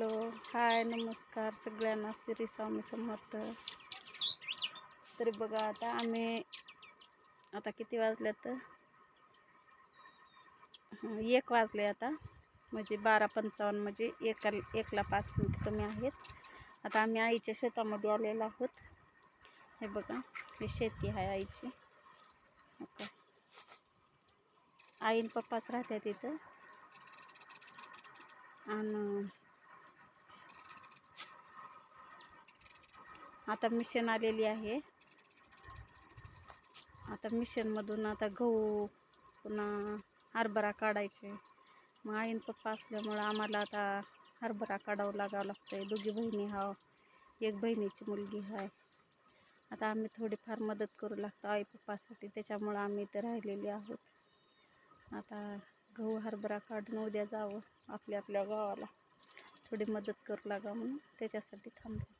Hello hi नमस्कार सगळ्यांना. श्री स्वामी समर्थ. तरी बघा आता आम्ही आता किती वाजल्यात? एक वाजले आता. म्हणजे बारा पंचावन्न म्हणजे एका एकला पाच मिनिट कमी आहेत. आता आम्ही आईच्या शेतामध्ये आलेलो आहोत. हे बघा हे शेती आहे आईची. आई आणि आईन पप्पाच राहतात तिथं आणि आता मिशन आलेली आहे. आता मिशनमधून आता गहू पुन्हा हरभरा काढायचे. मग आईन पप्पा असल्यामुळं आम्हाला आता हरभरा काढावं लागावं लागतंय. दोघी बहिणी हा एक बहिणीची मुलगी आहे आता आम्ही थोडीफार मदत करू लागतो आई पप्पासाठी त्याच्यामुळं आम्ही इथं राहिलेले आहोत. आता गहू हरभरा काढून उद्या जावं आपल्या आपल्या गावाला. थोडी मदत करू लागा म्हणून त्याच्यासाठी थांबलो.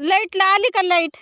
लाईटला आली का लाइट?